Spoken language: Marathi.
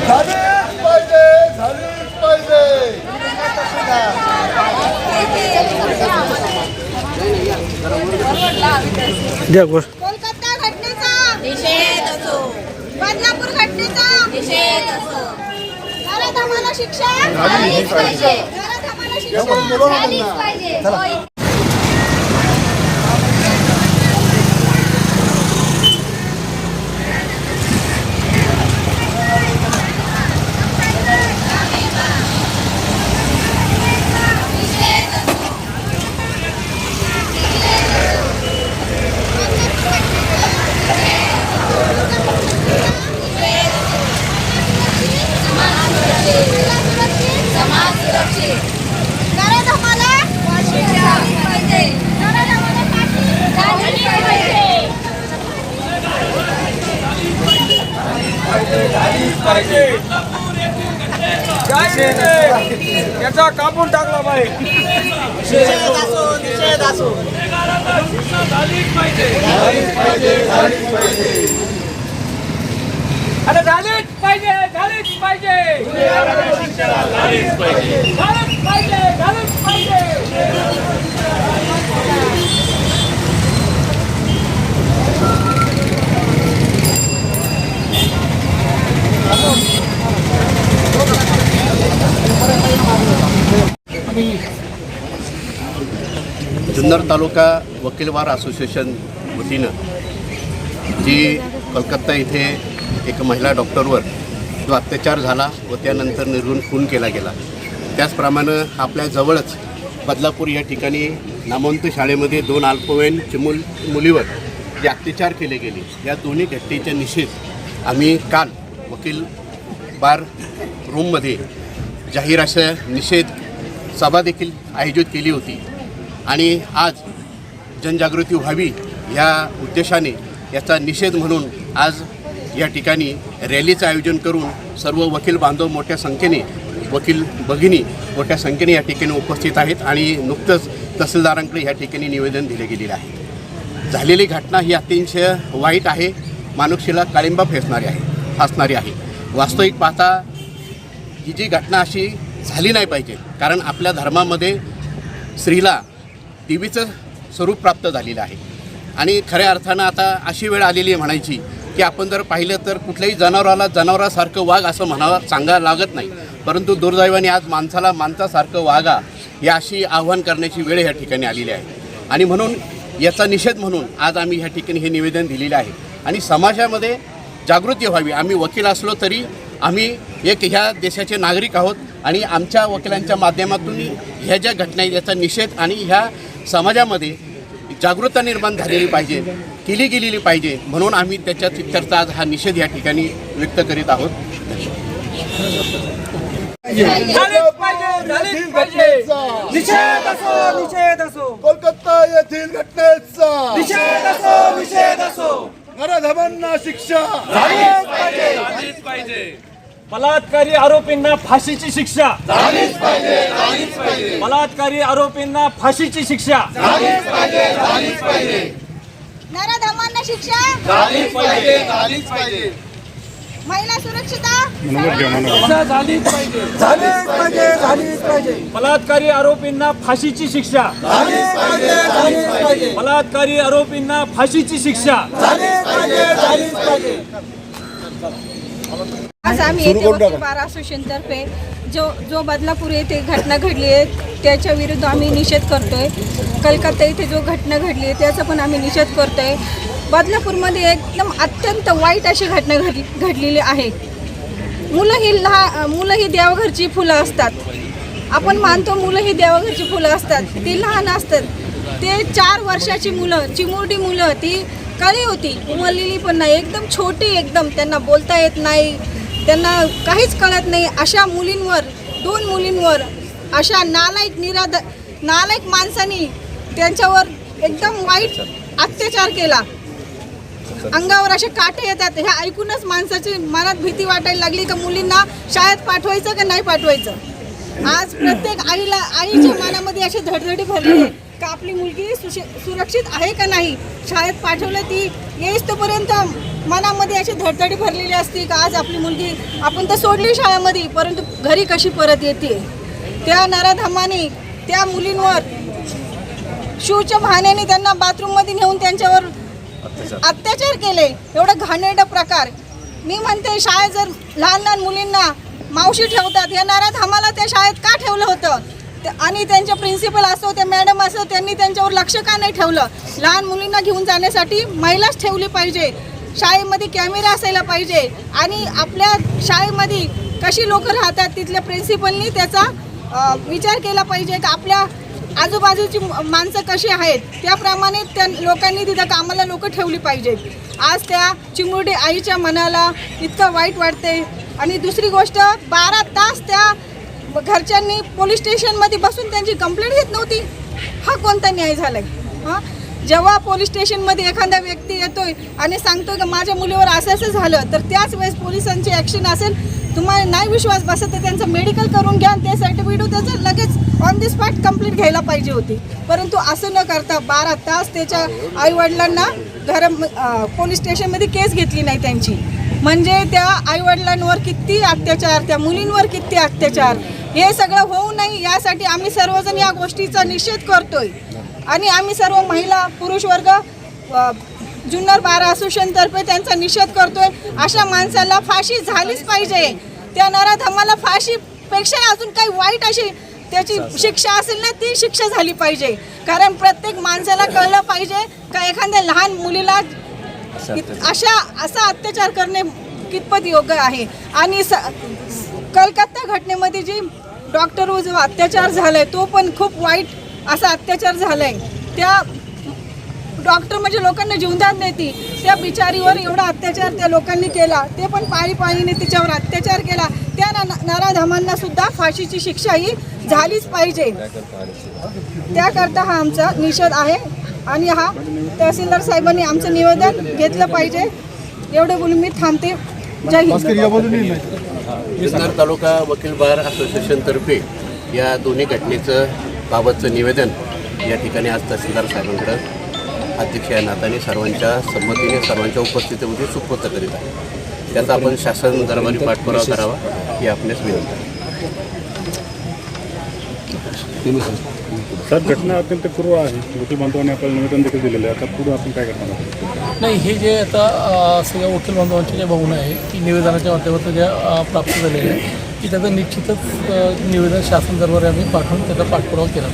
झालीच पाहिजे झालीच पाहिजे द्या गोष्ट कोलकाता घटनेचा निषेध असो. बदलापूर घटनेचा. निषेध असो. घरात आम्हाला शिक्षा. झालीच पाहिजे. घरात आम्हाला शिक्षा. झालीच. पाहिजे चला. होय. समाज सुरक्षित घरात आम्हाला फाशी झालीच पाहिजे घरात आम्हाला फाशी झालीच पाहिजे याचा कापून टाकला पाहिजे अरे झालीच पाहिजे झालीच पाहिजे. झालीच पाहिजे झालीच पाहिजे. जुन्नर तालुका वकीलवार असोसिएशन वतीनं जी कलकत्ता इथे एक महिला डॉक्टरवर जो अत्याचार झाला व त्यानंतर निर्गुण खून केला गेला. त्याचप्रमाणे आपल्या जवळच बदलापूर या ठिकाणी नामवंत शाळेमध्ये दोन अल्पवयीन चिमुल मुलीवर जे अत्याचार केले गेले या दोन्ही घटनेच्या निषेध आम्ही काल वकील बार रूममध्ये जाहीर अशा निषेध सभा देखील आयोजित केली होती. आणि आज जनजागृती व्हावी या उद्देशाने याचा निषेध म्हणून आज या ठिकाणी रॅलीचं आयोजन करून सर्व वकील बांधव मोठ्या संख्येने वकील भगिनी मोठ्या संख्येने या ठिकाणी उपस्थित आहेत आणि नुकतंच तहसीलदारांकडे या ठिकाणी निवेदन दिले गेलेले आहे. झालेली घटना ही अतिशय वाईट आहे. मानुक्षीला काळिंबा फेसणारी आहे फासणारी आहे. वास्तविक पाहता ही जी घटना अशी झाली नाही पाहिजे कारण आपल्या धर्मामध्ये स्त्रीला देवीचं स्वरूप प्राप्त झालेलं आहे. आणि खऱ्या अर्थानं आता अशी वेळ आलेली आहे म्हणायची की आपण जर पाहिलं तर कुठल्याही जनावराला जनावरासारखं वाघ असं म्हणावं सांगायला लागत नाही. परंतु दुर्दैवाने आज माणसाला माणसासारखं वागा या अशी आव्हान करण्याची वेळ ह्या ठिकाणी आलेली आहे. आणि म्हणून याचा निषेध म्हणून आज आम्ही ह्या ठिकाणी हे निवेदन दिलेलं आहे. आणि समाजामध्ये जागृती व्हावी. आम्ही वकील असलो तरी आम्ही एक ह्या देशाचे नागरिक आहोत आणि आमच्या वकिलांच्या माध्यमातून ह्या ज्या घटना आहेत याचा निषेध आणि ह्या समाजामध्ये जागरूकता निर्माण झालेली पाहिजे केली गेलेली पाहिजे म्हणून आम्ही त्याच्या तिथरचा आज हा निषेध या ठिकाणी व्यक्त करीत आहोत. झालीच पाहिजे झालीच पाहिजे घटनेचा निषेध असो निषेध असो कोलकाता येथील घटनेचा. निषेध असो निषेध असो नरधमांना शिक्षा. झालीच पाहिजे. बलात्कारी आरोपींना फाशीची शिक्षा. बलात्कारी आरोपींना फाशीची शिक्षा. नराधमांना शिक्षा. झालीच पाहिजे झालीच पाहिजे. महिला सुरक्षिता शिक्षा झालीच पाहिजे. झालीच पाहिजे झालीच पाहिजे. बलात्कारी आरोपींना फाशीची शिक्षा. झालीच पाहिजे झालीच पाहिजे. बलात्कारी आरोपींना फाशीची शिक्षा. झालीच पाहिजे झालीच पाहिजे. आज आम्ही येथे वकील टाका. बार असोसिएशनतर्फे जो जो बदलापूर येथे घटना घडली आहे त्याच्या विरुद्ध आम्ही निषेध करतोय. कलकत्ता इथे जो घटना घडली आहे त्याचा पण आम्ही निषेध करतोय. बदलापूरमध्ये एकदम अत्यंत वाईट अशी घटना घडली घडलेली आहे. मुलं ही लहा मुलं ही देवघरची फुलं असतात. आपण मानतो मुलं ही देवघरची फुलं असतात. ती लहान असतात. ते चार वर्षाची मुलं चिमुरडी मुलं ती कळी होती? उमरलेली पण नाही. एकदम छोटी एकदम. त्यांना बोलता येत नाही. त्यांना काहीच कळत नाही. अशा मुलींवर दोन मुलींवर अशा नालायक निराध नालायक माणसांनी त्यांच्यावर एकदम वाईट अत्याचार केला. अंगावर असे काटे येतात. हे ऐकूनच माणसाची मनात भीती वाटायला लागली का मुलींना शाळेत पाठवायचं का नाही पाठवायचं? आज प्रत्येक आईला आईच्या मनामध्ये अशी धडधडी भरली. का आपली मुलगी सुशे- सुरक्षित आहे का नाही? शाळेत पाठवलं ती येईस तोपर्यंत मनामध्ये अशी धडधडी भरलेली असते का आज आपली मुलगी आपण तर सोडली शाळेमध्ये परंतु घरी कशी परत येते? त्या नराधमाने त्या मुलींवर शूच्या बहाण्याने त्यांना बाथरूममध्ये नेऊन त्यांच्यावर अत्याचार. केले. एवढं घाणेरडा प्रकार. मी म्हणते शाळेत जर लहान लहान मुलींना मावशी ठेवतात या नारात आम्हाला त्या शाळेत का ठेवलं होतं? आणि त्यांचे प्रिन्सिपल असो त्या मॅडम असो त्यांनी त्यांच्यावर लक्ष का नाही ठेवलं? लहान मुलींना घेऊन जाण्यासाठी महिलाच ठेवली पाहिजे. शाळेमध्ये कॅमेरा असायला पाहिजे. आणि आपल्या शाळेमध्ये कशी लोक राहतात तिथल्या प्रिन्सिपलनी त्याचा विचार केला पाहिजे. का आपल्या आजूबाजूची माणसं कशी आहेत? त्याप्रमाणे त्या लोकांनी तिथं कामाला लोक ठेवली पाहिजेत आज त्या चिमुरडी आईच्या मनाला इतकं वाईट वाटते आणि दुसरी गोष्ट बारा तास त्या घरच्यांनी पोलीस स्टेशनमध्ये बसून त्यांची कंप्लेंट घेत नव्हती. हा कोणता न्याय झालाय? हां? जेव्हा पोलीस स्टेशनमध्ये एखादा व्यक्ती येतोय आणि सांगतोय का माझ्या मुलीवर असं असं झालं तर त्याच वेळेस पोलिसांची ॲक्शन असेल. तुम्हाला नाही विश्वास बसत तर त्यांचं मेडिकल करून घ्या आणि ते सर्टिफिकेट त्याचं लगेच ऑन दी स्पॉट कंप्लीट घ्यायला पाहिजे होती. परंतु असं न करता बारा तास त्याच्या आईवडिलांना घर पोलीस स्टेशनमध्ये केस घेतली नाही त्यांची. म्हणजे त्या आईवडिलांवर किती अत्याचार त्या मुलींवर किती अत्याचार हे सगळं होऊ नये यासाठी आम्ही सर्वजण या गोष्टीचा निषेध करतोय. आणि आम्ही सर्व महिला पुरुष वर्ग जुन्नर बार असोसिएशनतर्फे त्यांचा निषेध करतोय. अशा माणसाला फाशी झालीच पाहिजे. त्या नराधमाला फाशीपेक्षा अजून काही वाईट अशी त्याची शिक्षा असेल ना ती शिक्षा झाली पाहिजे. कारण प्रत्येक माणसाला कळलं पाहिजे का एखाद्या लहान मुलीला अशा असा अत्याचार करणे कितपत योग्य आहे? आणि कलकत्ता घटनेमध्ये जी डॉक्टरवर जो अत्याचार झालाय तो पण खूप वाईट असा अत्याचार झालाय. त्या डॉक्टर म्हणजे लोकांना जीवदान देते. त्या बिचारीवर एवढा अत्याचार त्या लोकांनी केला. ते पण पाळी पाळीने तिच्यावर अत्याचार केला. त्या न- सुद्धा फाशीची शिक्षा ही झालीच पाहिजे. त्याकरता हा आमचा निषेध आहे आणि हा तहसीलदार साहेबांनी आमचं निवेदन घेतलं पाहिजे. एवढे बोलून मी थांबते. जय हिंद जुन्नर तालुका वकील बार असोसिएशनतर्फे या दोन्ही घटनेचं बाबतचं निवेदन या ठिकाणी आज तहसीलदार साहेबांकडं अध्यक्ष या नात्याने सर्वांच्या संमतीने सर्वांच्या उपस्थितीमध्ये सुपूर्त करीत आहे. त्याचा आपण शासन दरबारी पाठपुरावा करावा ही आपल्यास विनंती. आहे सर घटना अत्यंत पूर्व आहे. वकील बांधवांनी आपल्याला निवेदन देखील दिलेलं आहे. आता पुढे आपण काय करणार आहोत? नाही हे जे आता सगळ्या वकील बांधवांची जे भावना आहे की निवेदनाच्या माध्यमातून ज्या प्राप्त झालेल्या आहे की त्याचं निश्चितच निवेदन शासन दरबारी आम्ही पाठवून त्याचा पाठपुरावा केला.